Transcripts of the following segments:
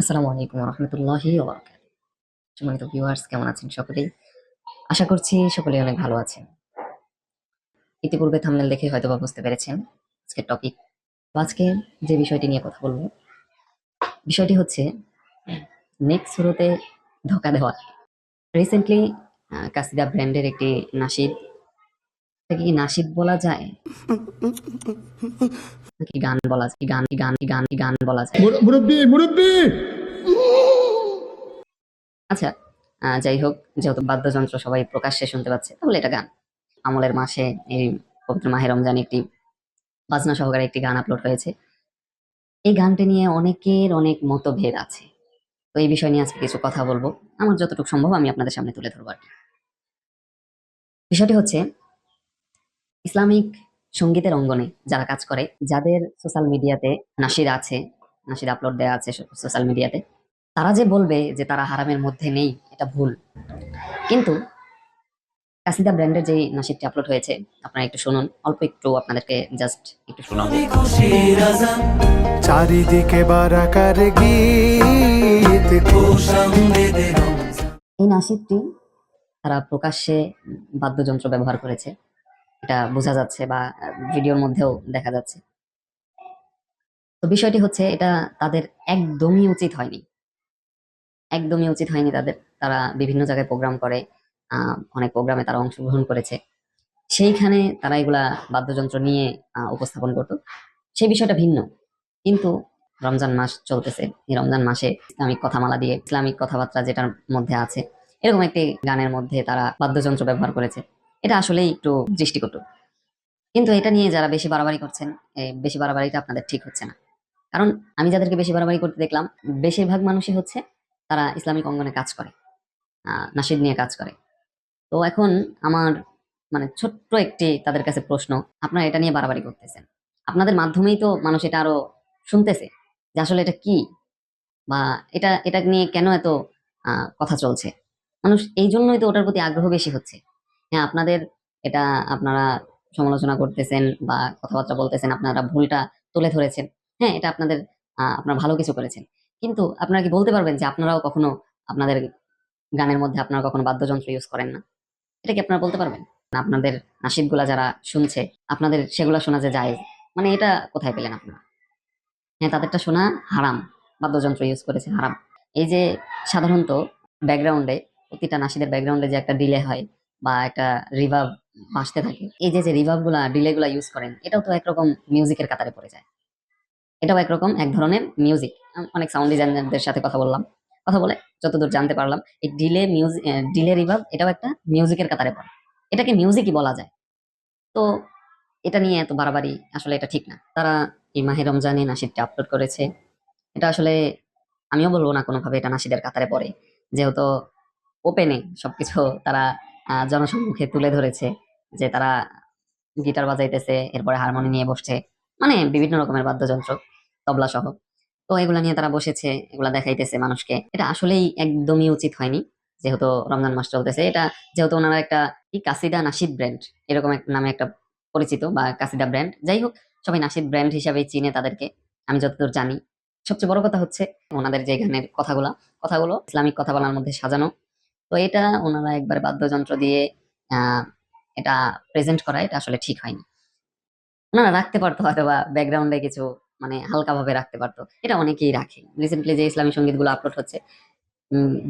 আসসালামু আলাইকুম রহমতুল্লাহি সম্মানিত ভিউয়ার্স কেমন আছেন সকলেই? আশা করছি সকলেই অনেক ভালো আছেন। ইতিপূর্বে থামনেল দেখে হয়তো বা বুঝতে পেরেছেন আজকের টপিক আজকে যে বিষয়টি নিয়ে কথা বলব, বিষয়টি হচ্ছে নেক্সট শুরুতে ধোকা দেওয়া। রিসেন্টলি কাসিদা ব্র্যান্ডের একটি নাসিদ এটাকে কি নাসিদ বলা যায়? নাকি গান বলা যায়? গান গান গান গান বলা যায়? মুরব্বি মুরব্বি! আচ্ছা যাই হোক যেহেতু বাদ্যযন্ত্র সবাই প্রকাশ্যে শুনতে পাচ্ছে তাহলে এটা গান। আমলের মাসে এই পবিত্র মাহে রমজান একটি বাজনা সহকারে একটি গান আপলোড হয়েছে। এই গানটি নিয়ে অনেকের অনেক মতভেদ আছে। তো এই বিষয় নিয়ে আজকে কিছু কথা বলব। আমার যতটুকু সম্ভব আমি আপনাদের সামনে তুলে ধরবো আর কি। বিষয়টি হচ্ছে ইসলামিক সঙ্গীতের অঙ্গনে যারা কাজ করে যাদের সোশ্যাল মিডিয়াতে নাসির আছে নাসির আপলোড দেওয়া আছে সোশ্যাল মিডিয়াতে তারা যে বলবে যে তারা হারামের মধ্যে নেই এটা ভুল। কিন্তু কাসিদা ব্র্যান্ডের যে নাসিরটি আপলোড হয়েছে আপনারা একটু শুনুন অল্প একটু আপনাদেরকে জাস্ট একটু শোনাবো চারিদিকে বারাকার গীত এই নাসিদটি তারা প্রকাশ্যে বাদ্যযন্ত্র ব্যবহার করেছে। এটা বোঝা যাচ্ছে বা, ভিডিওর মধ্যেও দেখা যাচ্ছে। তো বিষয়টি হচ্ছে, এটা তাদের একদমই উচিত হয়নি। একদমই উচিত হয়নি তাদের, তারা বিভিন্ন জায়গায় প্রোগ্রাম করে অনেক প্রোগ্রামে তারা অংশগ্রহণ করেছে। সেইখানে তারা এগুলা বাদ্যযন্ত্র নিয়ে উপস্থাপন করতো। সেই বিষয়টা ভিন্ন। কিন্তু রমজান মাস চলতেছে। এই রমজান মাসে ইসলামিক কথামালা দিয়ে, ইসলামিক কথাবার্তা যেটার মধ্যে আছে, এরকম একটি গানের মধ্যে তারা বাদ্যযন্ত্র ব্যবহার করেছে। এটা আসলেই একটু দৃষ্টিকটু। কিন্তু এটা নিয়ে যারা বেশি বাড়াবাড়ি করছেন বেশি বাড়াবাড়িটা আপনাদের ঠিক হচ্ছে না। কারণ আমি যাদেরকে বেশি বাড়াবাড়ি করতে দেখলাম, বেশিরভাগ মানুষই হচ্ছে তারা ইসলামিক অঙ্গনে কাজ করে নাসিদ নিয়ে কাজ করে। তো এখন আমার মানে ছোট্ট একটি তাদের কাছে প্রশ্ন, আপনারা এটা নিয়ে বাড়াবাড়ি করতেছেন। আপনাদের মাধ্যমেই তো মানুষ এটা আরও শুনতেছে যে আসলে এটা কি? বা এটা এটা নিয়ে কেন এত কথা চলছে? মানুষ এই জন্যই তো ওটার প্রতি আগ্রহ বেশি হচ্ছে। হ্যাঁ আপনাদের এটা আপনারা সমালোচনা করতেছেন বা কথাবার্তা বলতেছেন, আপনারা ভুলটা তুলে ধরেছেন। হ্যাঁ এটা আপনাদের আপনারা ভালো কিছু করেছেন। কিন্তু আপনারা কি বলতে পারবেন যে আপনারাও কখনো আপনাদের গানের মধ্যে আপনারা কখনো বাদ্যযন্ত্র ইউজ করেন না? এটা কি আপনারা বলতে পারবেন? আপনাদের নাসিদগুলা যারা শুনছে, আপনাদের সেগুলা শোনা যে যায় মানে এটা কোথায় পেলেন আপনারা? হ্যাঁ তাদেরটা শোনা হারাম। বাদ্যযন্ত্র ইউজ করেছে, হারাম। এই যে সাধারণত ব্যাকগ্রাউন্ডে প্রতিটা নাসিদের ব্যাকগ্রাউন্ডে যে একটা ডিলে হয় বা একটা রিভাব বাসতে থাকে। এই যে যে রিভাবগুলা ডিলে গুলা ইউজ করেন, এটাও তো একরকম মিউজিকের কাতারে পড়ে যায়। এটাও একরকম এক ধরনের মিউজিক অনেক সাউন্ড ডিজাইনারদের সাথে কথা বললাম। কথা বলে যতদূর জানতে পারলাম, এই ডিলে মিউজিক ডিলে রিভাব এটাও একটা মিউজিকের কাতারে পড়ে। এটাকে মিউজিকই বলা যায়। তো এটা নিয়ে এত বাড়াবাড়ি, আসলে এটা ঠিক না। তারা এই মাহে রমজানে নাসিদটা আপলোড করেছে। এটা আসলে আমিও বলব না কোনোভাবে এটা নাসিদের কাতারে পড়ে। যেহেতু ওপেনে সবকিছু তারা জনসম্মুখে তুলে ধরেছে যে তারা গিটার বাজাইতেছে, এরপরে হারমোনি নিয়ে বসছে মানে বিভিন্ন রকমের বাদ্যযন্ত্র তবলা সহ তো এগুলা নিয়ে তারা বসেছে, এগুলা দেখাইতেছে মানুষকে। এটা আসলেই একদমই উচিত হয়নি, যেহেতু রমজান মাস চলতেছে এটা যেহেতু ওনারা একটা কি, কাসিদা নাসিদ ব্র্যান্ড, এরকম এক, নামে একটা পরিচিত বা কাসিদা ব্র্যান্ড। যাই হোক, সবাই নাসিদ ব্র্যান্ড হিসাবেই চিনে তাদেরকে, আমি যতদূর জানি। সবচেয়ে বড় কথা হচ্ছে, ওনাদের যে গানের কথাগুলা, কথাগুলো ইসলামিক কথা বলার মধ্যে সাজানো তো এটা ওনারা একবার বাদ্যযন্ত্র দিয়ে এটা প্রেজেন্ট করা এটা আসলে ঠিক হয়নি। ওনারা রাখতে পারতো হয়তো বা ব্যাকগ্রাউন্ডে কিছু মানে হালকা ভাবে রাখতে পারতো। এটা অনেকেই রাখে। রিসেন্টলি যে ইসলামী সঙ্গীতগুলো আপলোড হচ্ছে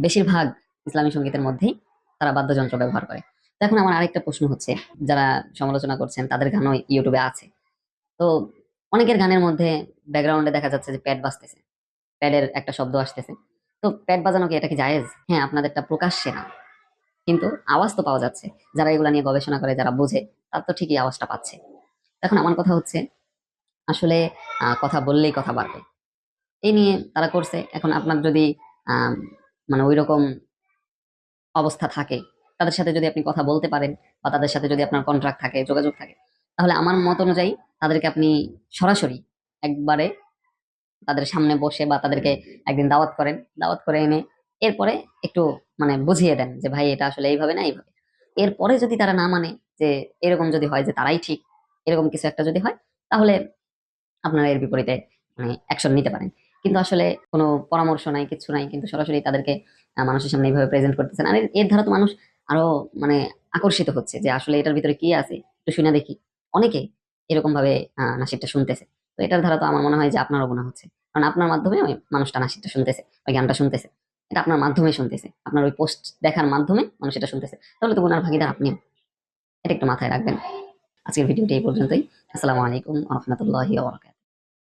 বেশিরভাগ ইসলামী সঙ্গীতের মধ্যেই তারা বাদ্যযন্ত্র ব্যবহার করে। এখন আমার আরেকটা প্রশ্ন হচ্ছে, যারা সমালোচনা করছেন, তাদের গানও ইউটিউবে আছে। তো অনেকের গানের মধ্যে ব্যাকগ্রাউন্ডে দেখা যাচ্ছে যে প্যাড বাজতেছে। প্যাডের একটা শব্দ আসতেছে। তো প্যাড বাজানো কি এটা কি জায়েজ? হ্যাঁ আপনাদেরটা প্রকাশ্যে না। কিন্তু আওয়াজ তো পাওয়া যাচ্ছে। যারা এগুলা নিয়ে গবেষণা করে, যারা বোঝে, তার তো ঠিকই আওয়াজটা পাচ্ছে। এখন আমার কথা হচ্ছে, আসলে কথা বললেই কথা বাড়বে। এই নিয়ে তারা করছে। এখন আপনার যদি মানে ওই রকম অবস্থা থাকে, তাদের সাথে যদি আপনি কথা বলতে পারেন বা তাদের সাথে যদি আপনার কন্ট্রাক্ট থাকে, যোগাযোগ থাকে, তাহলে আমার মত অনুযায়ী তাদেরকে আপনি সরাসরি একবারে তাদের সামনে বসে বা তাদেরকে একদিন দাওয়াত করেন। দাওয়াত করে এনে এরপরে একটু মানে বুঝিয়ে দেন যে ভাই এটা আসলে এইভাবে না এইভাবে। এরপরে যদি তারা না মানে যে এরকম যদি হয় যে তারাই ঠিক এরকম কিছু একটা যদি হয় তাহলে আপনারা এর বিপরীতে মানে অ্যাকশন নিতে পারেন। কিন্তু আসলে কোনো পরামর্শ নাই কিছু নাই কিন্তু সরাসরি তাদেরকে মানুষের সামনে এইভাবে প্রেজেন্ট করতেছেন। আর এর- দ্বারা তো মানুষ আরও মানে আকর্ষিত হচ্ছে যে আসলে এটার ভিতরে কি আছে? একটু শুনে দেখি। অনেকে এরকম ভাবে আহ, নাসিরটা শুনতেছে। তো এটার দ্বারা তো আমার মনে হয় যে আপনারও গুণা হচ্ছে। কারণ আপনার মাধ্যমে ওই মানুষটা নাসিরটা শুনতেছে, ওই গানটা শুনতেছে। এটা আপনার মাধ্যমে শুনতেছে। আপনার ওই পোস্ট দেখার মাধ্যমে মানুষ এটা শুনতেছে। তাহলে তো গুনার ভাগিদার আপনিও। এটা একটু মাথায় রাখবেন। আজকের ভিডিওটি এই পর্যন্তই। আসসালামু আলাইকুম রহমতুল্লাহি